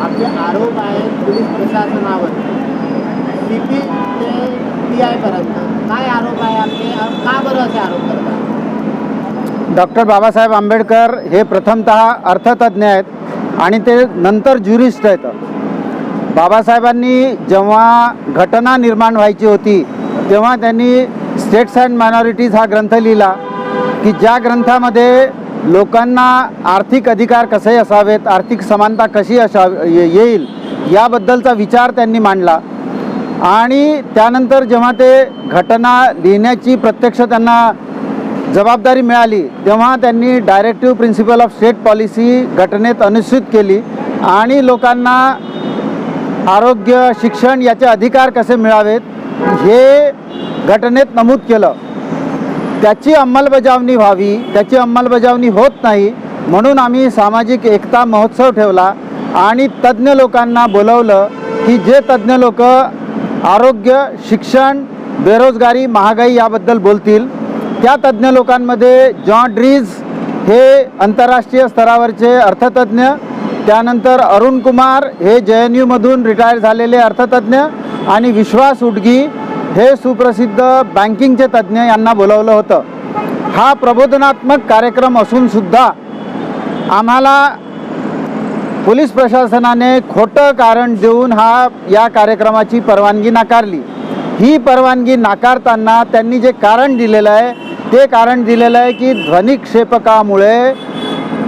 आपले आरोप आहेत पोलीस प्रशासनावर सी पी ते पी आयपर्यंत काय आरोप आहे आपले का बरं असे आरोप करतात डॉक्टर बाबासाहेब आंबेडकर हे प्रथमतः अर्थतज्ज्ञ आहेत आणि ते नंतर ज्युरिस्ट आहेत. बाबासाहेबांनी जेव्हा घटना निर्माण व्हायची होती तेव्हा त्यांनी स्टेट्स अँड मायनॉरिटीज हा ग्रंथ लिहिला की ज्या ग्रंथामध्ये लोकांना आर्थिक अधिकार कसे असावेत आर्थिक समानता कशी असा येईल याबद्दलचा विचार त्यांनी मांडला. आणि त्यानंतर जेव्हा ते घटना लिहिण्याची प्रत्यक्ष त्यांना जबाबदारी मिळाली तेव्हा त्यांनी directive principle of state policy घटनेत अनुसूचित केली आणि लोकांना आरोग्य शिक्षण याचे अधिकार कसे मिळावेत हे घटनेत नमूद केलं. त्याची अंमलबजावणी व्हावी त्याची अंमलबजावणी होत नाही म्हणून आम्ही सामाजिक एकता महोत्सव ठेवला आणि तज्ज्ञ लोकांना बोलवलं की जे तज्ज्ञ लोक आरोग्य शिक्षण बेरोजगारी महागाई याबद्दल बोलतील त्या तज्ज्ञ लोकांमध्ये जॉन ड्रीज हे आंतरराष्ट्रीय स्तरावरचे अर्थतज्ज्ञ त्यानंतर अरुण कुमार हे जे एन यूमधून रिटायर झालेले अर्थतज्ज्ञ आणि विश्वास उडगी हे सुप्रसिद्ध बँकिंगचे तज्ज्ञ यांना बोलवलं होतं. हा प्रबोधनात्मक कार्यक्रम असूनसुद्धा आम्हाला पोलीस प्रशासनाने खोटं कारण देऊन हा या कार्यक्रमाची परवानगी नाकारली. ही परवानगी नाकारताना त्यांनी जे कारण दिलेलं आहे ते कारण दिलेलं आहे की ध्वनिक्षेपकामुळे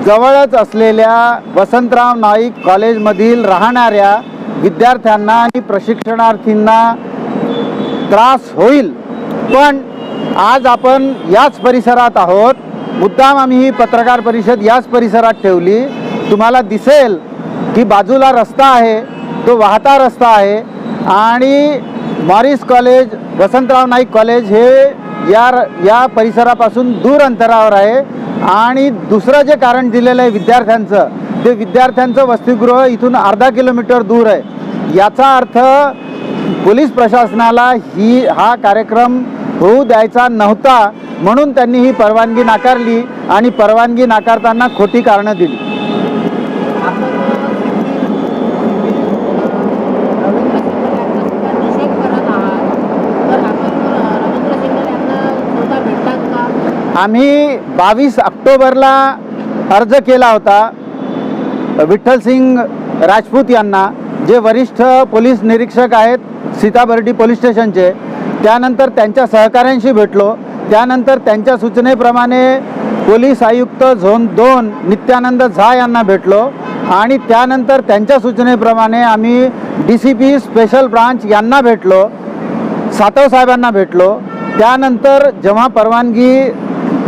जवळच असलेल्या वसंतराव नाईक कॉलेजमधील राहणाऱ्या विद्यार्थ्यांना आणि प्रशिक्षणार्थींना त्रास होईल. पण आज आपण याच परिसरात आहोत. मुद्दाम आम्ही ही पत्रकार परिषद याच परिसरात ठेवली. तुम्हाला दिसेल की बाजूला रस्ता आहे तो वाहता रस्ता आहे. आणि Morris college Vasantrao Naik college हे या र- या परिसरापासून दूर अंतरावर आहे. आणि दुसरं जे कारण दिलेलं आहे विद्यार्थ्यांचं ते विद्यार्थ्यांचं वसतिगृह इथून अर्धा किलोमीटर दूर आहे. याचा अर्थ पोलीस प्रशासनाला ही हा कार्यक्रम होऊ द्यायचा नव्हता म्हणून त्यांनी ही परवानगी नाकारली आणि परवानगी नाकारताना खोटी कारणं दिली. आम्ही बावीस ऑक्टोबरला अर्ज केला होता विठ्ठल सिंग राजपूत यांना जे वरिष्ठ पोलीस निरीक्षक आहेत सीताबर्डी पोलीस स्टेशनचे. त्यानंतर त्यांच्या सहकाऱ्यांशी भेटलो. त्यानंतर त्यांच्या सूचनेप्रमाणे पोलीस आयुक्त झोन दोन नित्यानंद झा यांना भेटलो. आणि त्यानंतर त्यांच्या सूचनेप्रमाणे आम्ही D C P special branch यांना भेटलो. सातव साहेबांना भेटलो. त्यानंतर जेव्हा परवानगी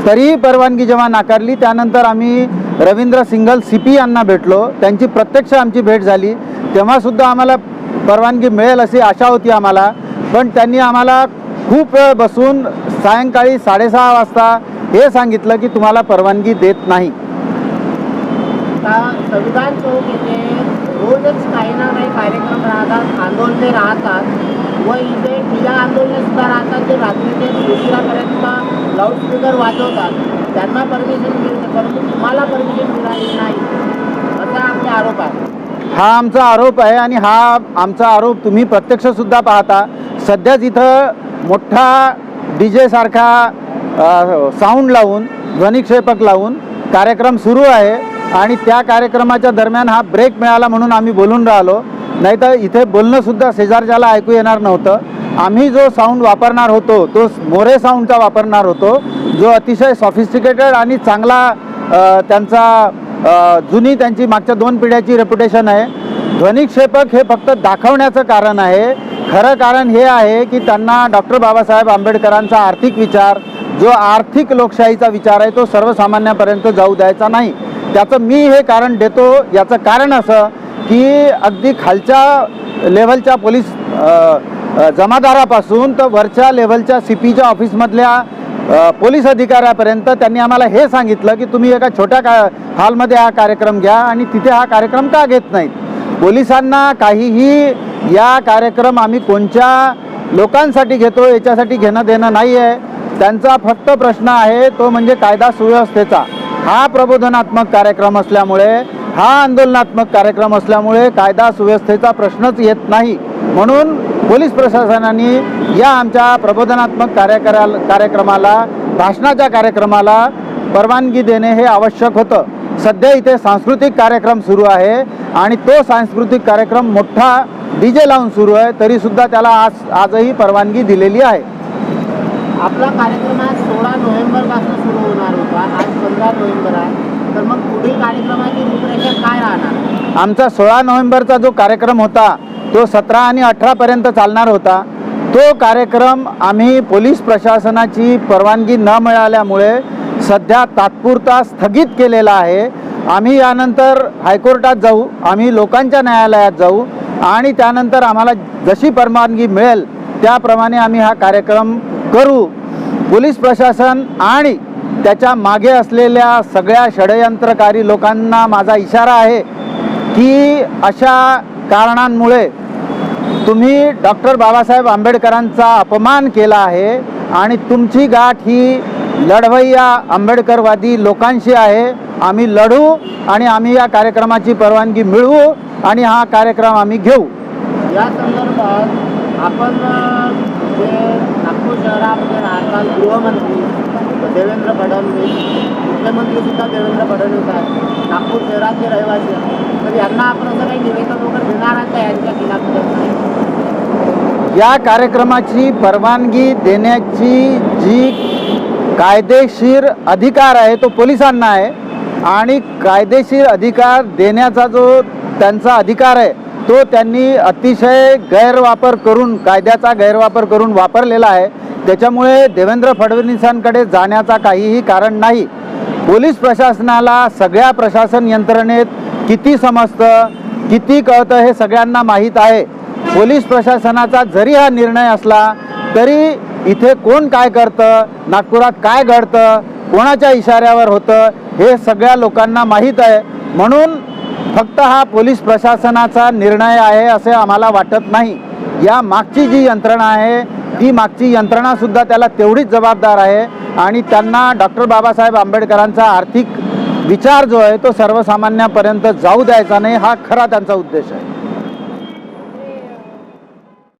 तरीही परवानगी जेव्हा नाकारली त्यानंतर आम्ही रवींद्र सिंगल सी पी यांना भेटलो. त्यांची प्रत्यक्ष आमची भेट झाली. तेव्हासुद्धा आम्हाला परवानगी मिळेल अशी आशा होती आम्हाला. पण त्यांनी आम्हाला खूप वेळ बसून सायंकाळी साडेसहा वाजता हे सांगितलं की तुम्हाला परवानगी देत नाही. संविधान चौक येथे रोजच काही ना काही कार्यक्रम राहतात आंदोलने राहतात. व इथे ठिया आंदोलने सुद्धा राहतात जे रात्रीचे उशिरापर्यंत लाऊडस्पीकर वाजवतात. त्यांना परमिशन मिळते परंतु तुम्हाला परमिशन मिळाली नाही असा आमचा आरोप आहे. हा आमचा आरोप आहे आणि हा आमचा आरोप तुम्ही प्रत्यक्षसुद्धा पाहता. सध्याच इथं मोठा डी जे सारखा साऊंड लावून ध्वनिक्षेपक लावून कार्यक्रम सुरू आहे आणि त्या कार्यक्रमाच्या दरम्यान हा ब्रेक मिळाला म्हणून आम्ही बोलून राहिलो. नाही तर इथे बोलणंसुद्धा शेजारच्याला ऐकू येणार नव्हतं. आम्ही जो साऊंड वापरणार होतो तो मोरे साऊंडचा वापरणार होतो जो अतिशय सॉफिस्टिकेटेड आणि चांगला त्यांचा जुनी त्यांची मागच्या दोन पिढ्याची रेप्युटेशन आहे. ध्वनिक्षेपक हे फक्त दाखवण्याचं कारण आहे. खरं कारण हे आहे की त्यांना डॉक्टर बाबासाहेब आंबेडकरांचा आर्थिक विचार जो आर्थिक लोकशाहीचा विचार आहे तो सर्वसामान्यापर्यंत जाऊ द्यायचा नाही. त्याचं मी हे कारण देतो याचं कारण असं की अगदी खालच्या लेवलच्या पोलीस जमादारापासून तर वरच्या लेवलच्या सी पीच्या ऑफिसमधल्या पोलीस अधिकाऱ्यापर्यंत त्यांनी आम्हाला हे सांगितलं की तुम्ही एका छोट्या का हॉलमध्ये हा कार्यक्रम घ्या आणि तिथे हा कार्यक्रम का घेत नाहीत? पोलिसांना काहीही या कार्यक्रम आम्ही कोणत्या लोकांसाठी घेतो याच्यासाठी घेणं देणं नाही आहे त्यांचा फक्त प्रश्न आहे तो म्हणजे कायदा सुव्यवस्थेचा. हा प्रबोधनात्मक कार्यक्रम असल्यामुळे हा आंदोलनात्मक कार्यक्रम असल्यामुळे कायदा सुव्यवस्थेचा प्रश्नच येत नाही. म्हणून पोलीस प्रशासनाने या आमच्या प्रबोधनात्मक कार्यकरा कार्यक्रमाला भाषणाच्या कार्यक्रमाला परवानगी देणे हे आवश्यक होतं. सध्या इथे सांस्कृतिक कार्यक्रम सुरू आहे आणि तो सांस्कृतिक कार्यक्रम मोठा डी जे लावून सुरू आहे तरीसुद्धा त्याला आज आजही परवानगी दिलेली आहे. आपला कार्यक्रम आज सोळा नोव्हेंबरपासून सुरू होणार होता आज पंधरा नोव्हेंबर आहे. तर मग पुढील कार्यक्रमाची रूपरेषा काय राहणार? आमचा सोळा नोव्हेंबरचा जो कार्यक्रम होता तो सतरा आणि अठरापर्यंत चालणार होता तो कार्यक्रम आम्ही पोलीस प्रशासनाची परवानगी न मिळाल्यामुळे सध्या तात्पुरता स्थगित केलेला आहे. आम्ही यानंतर हायकोर्टात जाऊ आम्ही लोकांच्या न्यायालयात जाऊ आणि त्यानंतर आम्हाला जशी परवानगी मिळेल त्याप्रमाणे आम्ही हा कार्यक्रम करू. पोलीस प्रशासन आणि त्याच्यामागे असलेल्या सगळ्या षडयंत्रकारी लोकांना माझा इशारा आहे की अशा कारणांमुळे तुम्ही डॉक्टर बाबासाहेब आंबेडकरांचा अपमान केला आहे आणि तुमची गाठ ही लढवय्या आंबेडकरवादी लोकांशी आहे. आम्ही लढू आणि आम्ही या कार्यक्रमाची परवानगी मिळवू आणि हा कार्यक्रम आम्ही घेऊ. या संदर्भात आपण नागपूर शहरामध्ये राहतात गृहमंत्री देवेंद्र फडणवीस मुख्यमंत्रीसुद्धा देवेंद्र फडणवीस आहेत. नागपूर शहराचे रहिवासी आहेत. तर यांना आपण असं काही निवेदन वगैरे देणार आहात का यांच्या खिलाफ या कार्यक्रमाची परवानगी देण्याची जी कायदेशीर अधिकार आहे तो पोलिसांना आहे. आणि कायदेशीर अधिकार देण्याचा जो त्यांचा अधिकार आहे तो त्यांनी अतिशय गैरवापर करून कायद्याचा गैरवापर करून वापरलेला आहे. त्याच्यामुळे देवेंद्र फडणवीसांकडे जाण्याचा काहीही कारण नाही. पोलीस प्रशासनाला सगळ्या प्रशासन यंत्रणेत किती समजतं किती कळतं हे सगळ्यांना माहीत आहे. पोलीस प्रशासनाचा जरी हा निर्णय असला तरी इथे कोण काय करतं नागपुरात काय घडतं कोणाच्या इशाऱ्यावर होतं हे सगळ्या लोकांना माहीत आहे. म्हणून फक्त हा पोलीस प्रशासनाचा निर्णय आहे असे आम्हाला वाटत नाही. या मागची जी यंत्रणा आहे ती मागची यंत्रणासुद्धा त्याला तेवढीच जबाबदार आहे आणि त्यांना डॉक्टर बाबासाहेब आंबेडकरांचा आर्थिक विचार जो आहे तो सर्वसामान्यापर्यंत जाऊ द्यायचा नाही हा खरा त्यांचा उद्देश आहे.